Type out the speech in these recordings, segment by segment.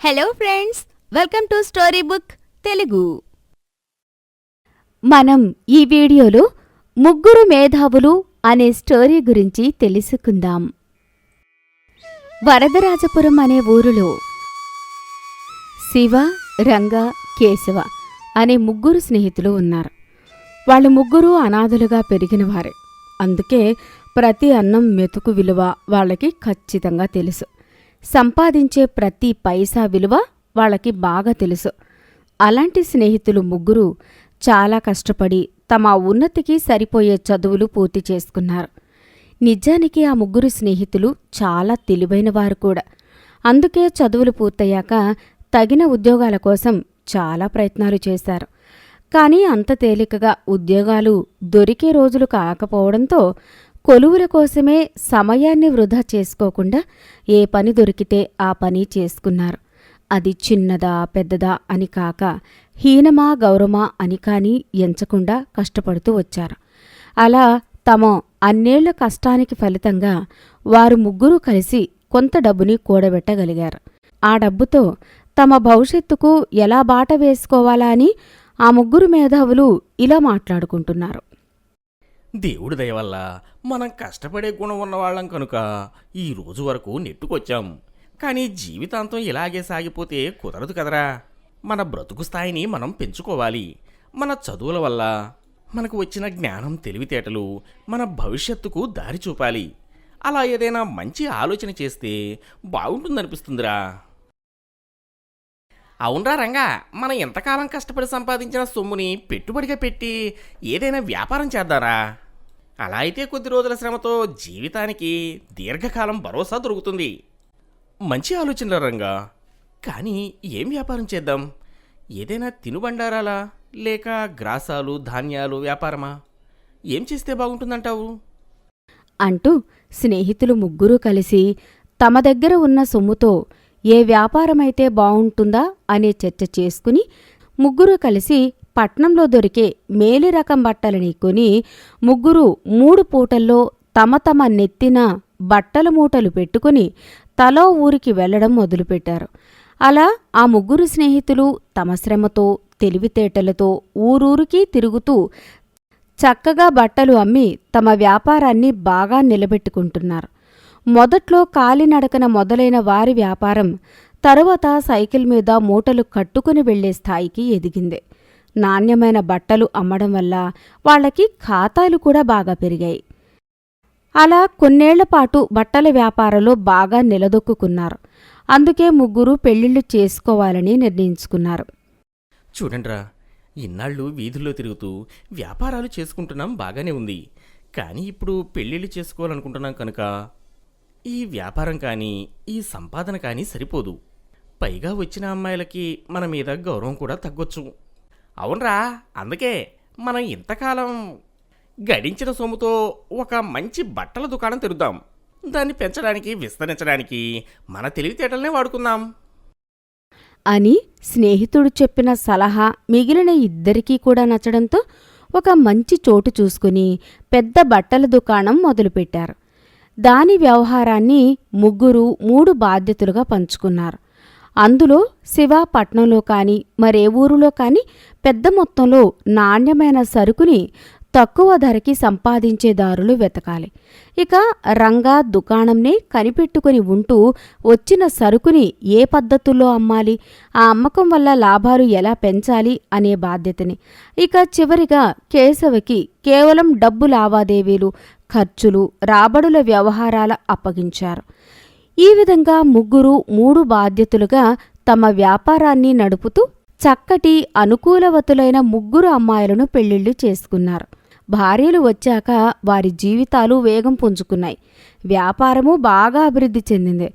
Hello friends welcome to story book Telugu మనం ఈ వీడియోలో ముగ్గురు మేధావులు అనే స్టోరీ గురించి తెలుసుకుందాం. వరదరాజపురం అనే ఊరిలో శివ రంగ కేశవ అనే ముగ్గురు స్నేహితులు ఉన్నారు. వాళ్ళు ముగ్గురు అనాథలుగా పెరిగినవారే అందుకే ప్రతి అన్నం మెతుకు విలువ వాళ్ళకి ఖచ్చితంగా తెలుసు. సంపాదించే ప్రతి పైసా విలువ వాళ్ళకి బాగా తెలుసు. అలాంటి స్నేహితులు ముగ్గురు చాలా కష్టపడి తమ ఉన్నతికి సరిపోయే చదువులు పూర్తి చేసుకున్నారు. నిజానికి ఆ ముగ్గురు స్నేహితులు చాలా తెలివైనవారు కూడా. అందుకే చదువులు పూర్తయ్యాక తగిన ఉద్యోగాల కోసం చాలా ప్రయత్నాలు చేశారు. కానీ అంత తేలికగా ఉద్యోగాలు దొరికే రోజులు కాకపోవడంతో కొలువుల కోసమే సమయాన్ని వృధా చేసుకోకుండా ఏ పని దొరికితే ఆ పని చేసుకున్నారు. అది చిన్నదా పెద్దదా అని కాక హీనమా గౌరవమా అని కానీ ఎంచకుండా కష్టపడుతూ వచ్చారు. అలా తమ అన్నేళ్ళ కష్టానికి ఫలితంగా వారు ముగ్గురూ కలిసి కొంత డబ్బుని కూడబెట్టగలిగారు. ఆ డబ్బుతో తమ భవిష్యత్తుకు ఎలా బాట వేసుకోవాలా అని ఆ ముగ్గురు మేధావులు ఇలా మాట్లాడుకుంటున్నారు. దేవుడి దయ వల్ల మనం కష్టపడే గుణం ఉన్నవాళ్ళం కనుక ఈ రోజు వరకు నెట్టుకొచ్చాం. కానీ జీవితాంతం ఇలాగే సాగిపోతే కుదరదు కదరా. మన బ్రతుకు స్థాయిని మనం పెంచుకోవాలి. మన చదువుల వల్ల మనకు వచ్చిన జ్ఞానం తెలివితేటలు మన భవిష్యత్తుకు దారి చూపాలి. అలా ఏదైనా మంచి ఆలోచన చేస్తే బాగుంటుందనిపిస్తుందిరా. అవునరా రంగా మనం ఎంతకాలం కష్టపడి సంపాదించిన సొమ్ముని పెట్టుబడిగా పెట్టి ఏదైనా వ్యాపారం చేద్దారా? అలా అయితే కొద్ది రోజుల శ్రమతో జీవితానికి దీర్ఘకాలం భరోసా దొరుకుతుంది. మంచి ఆలోచనల రంగా కానీ ఏం వ్యాపారం చేద్దాం? ఏదైనా తినుబండారాలా? లేక గ్రాసాలు ధాన్యాలు వ్యాపారమా? ఏం చేస్తే బాగుంటుందంటావు? అంటూ స్నేహితులు ముగ్గురూ కలిసి తమ దగ్గర ఉన్న సొమ్ముతో ఏ వ్యాపారమైతే బాగుంటుందా అనే చర్చ చేసుకుని ముగ్గురు కలిసి పట్నంలో దొరికే మేలి రకం బట్టలని కొని ముగ్గురు మూడు పూటల్లో తమ తమ నెత్తిన బట్టల మూటలు పెట్టుకుని తలో ఊరికి వెళ్ళడం మొదలుపెట్టారు. అలా ఆ ముగ్గురు స్నేహితులు తమ శ్రమతో తెలివితేటలతో ఊరూరికి తిరుగుతూ చక్కగా బట్టలు అమ్మి తమ వ్యాపారాన్ని బాగా నిలబెట్టుకుంటున్నారు. మొదట్లో కాలినడకన మొదలైన వారి వ్యాపారం తరువాత సైకిల్ మీద మూటలు కట్టుకుని వెళ్ళే స్థాయికి ఎదిగింది. నాణ్యమైన బట్టలు అమ్మడం వల్ల వాళ్ళకి ఖాతాలు కూడా బాగా పెరిగాయి. అలా కొన్నేళ్ళపాటు బట్టల వ్యాపారంలో బాగా నిలదొక్కున్నారు అందుకే ముగ్గురు పెళ్ళిళ్ళు చేసుకోవాలని నిర్ణయించుకున్నారు. చూడండిరా ఇన్నాళ్ళు వీధుల్లో తిరుగుతూ వ్యాపారాలు చేసుకుంటున్నాం బాగానే ఉంది. కానీ ఇప్పుడు పెళ్ళిళ్ళు చేసుకోవాలనుకుంటున్నాం కనుక ఈ వ్యాపారం కానీ ఈ సంపాదన కానీ సరిపోదు. పైగా వచ్చిన అమ్మాయిలకి మన మీద గౌరవం కూడా తగ్గొచ్చు. అవునరా అందుకే మనం ఇంతకాలం గడించిన సొమ్ముతో ఒక మంచి బట్టల దుకాణం తెరుద్దాం. దాన్ని పెంచడానికి విస్తరించడానికి మన తెలివితేటలనే వాడుకుందాం. అని స్నేహితుడు చెప్పిన సలహా మిగిలిన ఇద్దరికీ కూడా నచ్చడంతో ఒక మంచి చోటు చూసుకుని పెద్ద బట్టల దుకాణం మొదలుపెట్టారు. దాని వ్యవహారాన్ని ముగ్గురు మూడు బాధ్యతలుగా పంచుకున్నారు. అందులో శివ పట్నంలో కాని మరే ఊరులో కాని పెద్ద మొత్తంలో నాణ్యమైన సరుకుని తక్కువ ధరకి సంపాదించే దారులు వెతకాలి. ఇక రంగా దుకాణంనే కనిపెట్టుకుని ఉంటూ వచ్చిన సరుకుని ఏ పద్ధతుల్లో అమ్మాలి? ఆ అమ్మకం వల్ల లాభాలు ఎలా పెంచాలి అనే బాధ్యతని. ఇక చివరిగా కేశవకి కేవలం డబ్బు లావాదేవీలు ఖర్చులు రాబడుల వ్యవహారాల అప్పగించారు. ఈ విధంగా ముగ్గురు మూడు బాధ్యతలుగా తమ వ్యాపారాన్ని నడుపుతూ చక్కటి అనుకూలవతులైన ముగ్గురు అమ్మాయిలను పెళ్ళిళ్ళు చేసుకున్నారు. భార్యలు వచ్చాక వారి జీవితాలు వేగం పుంజుకున్నాయి. వ్యాపారము బాగా అభివృద్ధి చెందింది.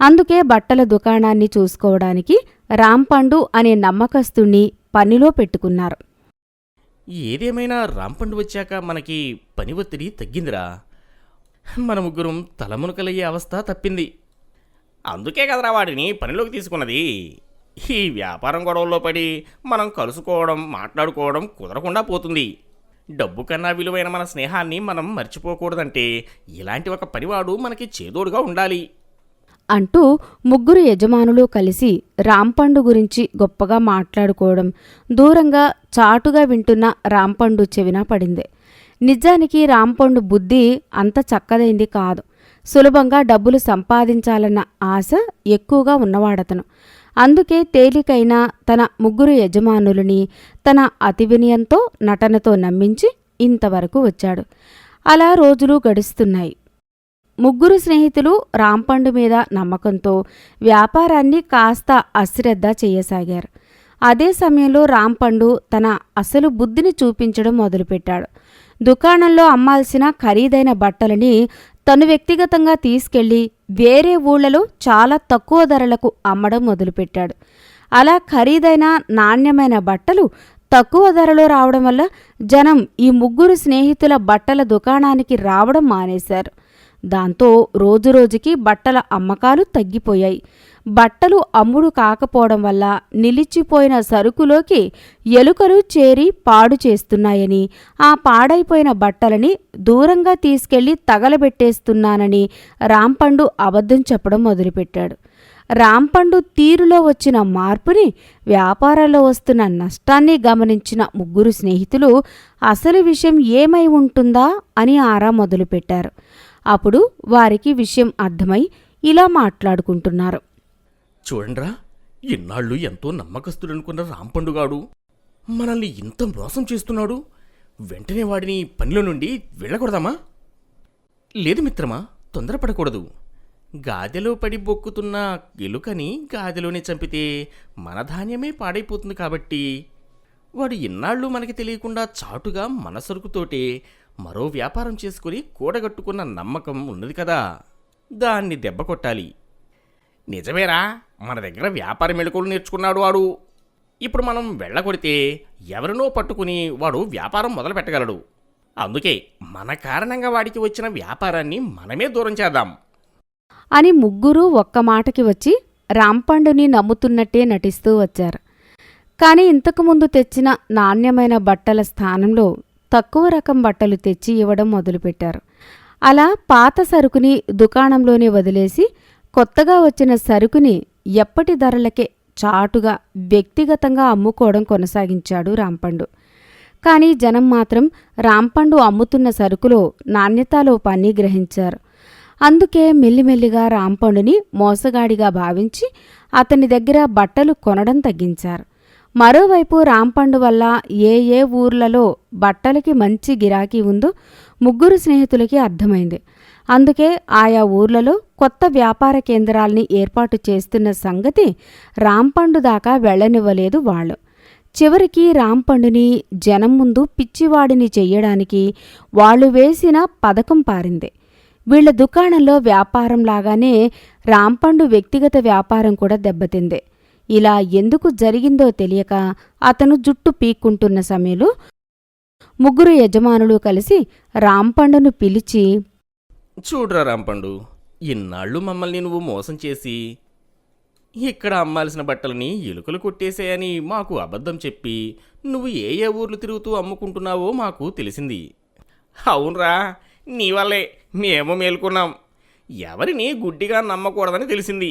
అందుకే బట్టల దుకాణాన్ని చూసుకోవడానికి రాంపండు అనే నమ్మకస్తుణ్ణి పనిలో పెట్టుకున్నారు. ఏదేమైనా రాంపండు వచ్చాక మనకి పని ఒత్తిడి తగ్గిందిరా. మన ముగ్గురం తలమునకలయ్యే అవస్థ తప్పింది. అందుకే కదరా వాడిని పనిలోకి తీసుకున్నది. ఈ వ్యాపారం గొడవల్లో పడి మనం కలుసుకోవడం మాట్లాడుకోవడం కుదరకుండా పోతుంది. డబ్బు కన్నా విలువైన మన స్నేహాన్ని మనం మర్చిపోకూడదంటే ఇలాంటి ఒక పనివాడు మనకి చేదోడుగా ఉండాలి. అంటూ ముగ్గురు యజమానులు కలిసి రాంపండు గురించి గొప్పగా మాట్లాడుకోవడం దూరంగా చాటుగా వింటున్న రాంపండు చెవిన పడింది. నిజానికి రాంపండు బుద్ధి అంత చక్కదైంది కాదు. సులభంగా డబ్బులు సంపాదించాలన్న ఆశ ఎక్కువగా ఉన్నవాడతను. అందుకే తేలికైన తన ముగ్గురు యజమానులని తన అతి వినయంతో నటనతో నమ్మించి ఇంతవరకు వచ్చాడు. అలా రోజులు గడుస్తున్నాయి. ముగ్గురు స్నేహితులు రాంపండు మీద నమ్మకంతో వ్యాపారాన్ని కాస్త అశ్రద్ధ చేయసాగారు. అదే సమయంలో రాంపండు తన అసలు బుద్ధిని చూపించడం మొదలుపెట్టాడు. దుకాణంలో అమ్మాల్సిన ఖరీదైన బట్టలని తను వ్యక్తిగతంగా తీసుకెళ్ళి వేరే ఊళ్ళలో చాలా తక్కువ ధరలకు అమ్మడం మొదలుపెట్టాడు. అలా ఖరీదైన నాణ్యమైన బట్టలు తక్కువ ధరలో రావడం వల్ల జనం ఈ ముగ్గురు స్నేహితుల బట్టల దుకాణానికి రావడం మానేశారు. దాంతో రోజురోజుకి బట్టల అమ్మకాలు తగ్గిపోయాయి. బట్టలు అమ్ముడు కాకపోవడం వల్ల నిలిచిపోయిన సరుకులోకి ఎలుకలు చేరి పాడు చేస్తున్నాయని ఆ పాడైపోయిన బట్టలని దూరంగా తీసుకెళ్ళి తగలబెట్టేస్తున్నానని రాంపండు అబద్ధం చెప్పడం మొదలుపెట్టాడు. రాంపండు తీరులో వచ్చిన మార్పుని వ్యాపారంలో వస్తున్న నష్టాన్ని గమనించిన ముగ్గురు స్నేహితులు అసలు విషయం ఏమై ఉంటుందా? అని ఆరా మొదలుపెట్టారు. అప్పుడు వారికి విషయం అర్థమై ఇలా మాట్లాడుకుంటున్నారు. చూడండిరా ఇన్నాళ్ళు ఎంతో నమ్మకస్తుడనుకున్న రాంపండుగాడు మనల్ని ఇంత మోసం చేస్తున్నాడు. వెంటనే వాడిని పనిలో నుండి వెళ్ళకూడదామా? లేదు మిత్రమా తొందరపడకూడదు. గాదెలో పడి బొక్కుతున్న ఎలుకని గాదెలోనే చంపితే మన ధాన్యమే పాడైపోతుంది కాబట్టి వాడు ఇన్నాళ్ళు మనకి తెలియకుండా చాటుగా మన సరుకుతోటే మరో వ్యాపారం చేసుకుని కూడగట్టుకున్న నమ్మకం ఉన్నది కదా. దాన్ని దెబ్బ కొట్టాలి. నిజమేరా మన దగ్గర వ్యాపార మెళకువలు నేర్చుకున్నాడు వాడు. ఇప్పుడు మనం వెళ్ళగొడితే ఎవరినో పట్టుకుని వాడు వ్యాపారం మొదలు పెట్టగలడు అందుకే మన కారణంగా వాడికి వచ్చిన వ్యాపారాన్ని మనమే దూరం చేద్దాం. అని ముగ్గురు ఒక్క మాటకి వచ్చి రాంపండుని నమ్ముతున్నట్టే నటిస్తూ వచ్చారు. కానీ ఇంతకుముందు తెచ్చిన నాణ్యమైన బట్టల స్థానంలో తక్కువ రకం బట్టలు తెచ్చి ఇవ్వడం మొదలుపెట్టారు. అలా పాత సరుకుని దుకాణంలోనే వదిలేసి కొత్తగా వచ్చిన సరుకుని ఎప్పటి ధరలకే చాటుగా వ్యక్తిగతంగా అమ్ముకోవడం కొనసాగించాడు రాంపండు. కానీ జనం మాత్రం రాంపండు అమ్ముతున్న సరుకులో నాణ్యతాలోపాన్ని గ్రహించారు. అందుకే మెల్లిమెల్లిగా రాంపండుని మోసగాడిగా భావించి అతని దగ్గర బట్టలు కొనడం తగ్గించారు. మరోవైపు రాంపండు వల్ల ఏ ఏ ఊర్లలో బట్టలకి మంచి గిరాకీ ఉందో ముగ్గురు స్నేహితులకి అర్థమైంది. అందుకే ఆయా ఊర్లలో కొత్త వ్యాపార కేంద్రాల్ని ఏర్పాటు చేస్తున్న సంగతి రాంపండు దాకా వెళ్ళనివ్వలేదు వాళ్ళు. చివరికి రాంపండుని జనం ముందు పిచ్చివాడిని చెయ్యడానికి వాళ్ళు వేసిన పథకం పారింది. వీళ్ళ దుకాణంలో వ్యాపారం లాగానే రాంపండు వ్యక్తిగత వ్యాపారం కూడా దెబ్బతింది. ఇలా ఎందుకు జరిగిందో తెలియక అతను జుట్టు పీక్కుంటున్న సమయంలో ముగ్గురు యజమానులు కలిసి రాంపండును పిలిచి చూడరా రాంపండు ఇన్నాళ్ళు మమ్మల్ని నువ్వు మోసం చేసి ఇక్కడ అమ్మాల్సిన బట్టలని ఎలుకలు కొట్టేసాయని మాకు అబద్ధం చెప్పి నువ్వు ఏ ఏ ఊర్లు తిరుగుతూ అమ్ముకుంటున్నావో మాకు తెలిసింది. అవునరా నీ వల్లే మేము మేల్కొన్నాం. ఎవరిని గుడ్డిగా నమ్మకూడదని తెలిసింది.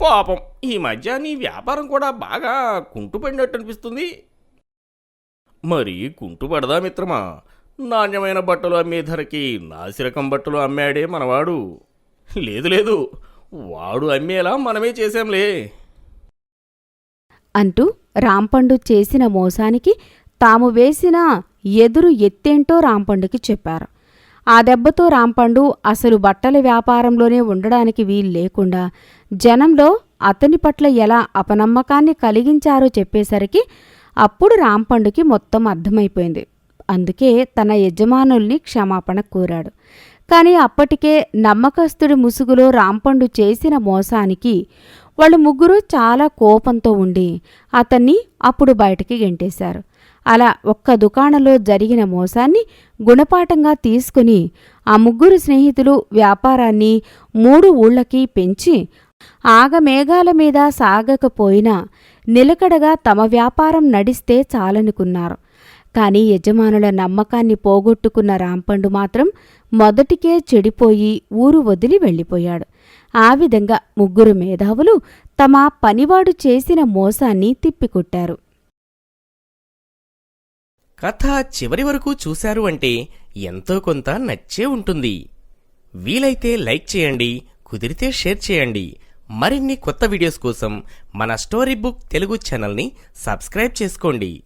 పాపం ఈ మధ్య నీ వ్యాపారం కూడా బాగా కుంటుపడినట్టు అనిపిస్తుంది. మరి కుంటుపడదా మిత్రమా? నాణ్యమైన బట్టలు అమ్మే ధరకి నాసిరకం బట్టలు అమ్మాడే మనవాడు. లేదు లేదు వాడు అమ్మేలా మనమే చేశాంలే. అంటూ రాంపండు చేసిన మోసానికి తాము వేసిన ఎదురు ఎత్తేంటో రాంపండుకి చెప్పారు. ఆ దెబ్బతో రాంపండు అసలు బట్టల వ్యాపారంలోనే ఉండడానికి వీలు లేకుండా జనంలో అతని పట్ల ఎలా అపనమ్మకాన్ని కలిగించారో చెప్పేసరికి అప్పుడు రాంపండుకి మొత్తం అర్థమైపోయింది. అందుకే తన యజమానుల్ని క్షమాపణ కోరాడు. కానీ అప్పటికే నమ్మకస్తుడి ముసుగులో రాంపండు చేసిన మోసానికి వాళ్ళు ముగ్గురు చాలా కోపంతో ఉండి అతన్ని అప్పుడు బయటికి గెంటేశారు. అలా ఒక్క దుకాణంలో జరిగిన మోసాన్ని గుణపాఠంగా తీసుకుని ఆ ముగ్గురు స్నేహితులు వ్యాపారాన్ని మూడు ఊళ్ళకి పెంచి ఆగమేఘాల మీద సాగకపోయినా నిలకడగా తమ వ్యాపారం నడిస్తే చాలనుకున్నారు. కానీ యజమానుల నమ్మకాన్ని పోగొట్టుకున్న రాంపండు మాత్రం మొదటికే చెడిపోయి ఊరు వదిలి వెళ్ళిపోయాడు. ఆ విధంగా ముగ్గురు మేధావులు తమ పనివాడు చేసిన మోసాన్ని తిప్పికొట్టారు. కథ చివరి వరకు చూశారు అంటే ఎంతో కొంత నచ్చే ఉంటుంది. వీలైతే లైక్ చేయండి కుదిరితే షేర్ చేయండి. మరిన్ని కొత్త వీడియోస్ కోసం మన స్టోరీ బుక్ తెలుగు ఛానల్ని సబ్స్క్రైబ్ చేసుకోండి.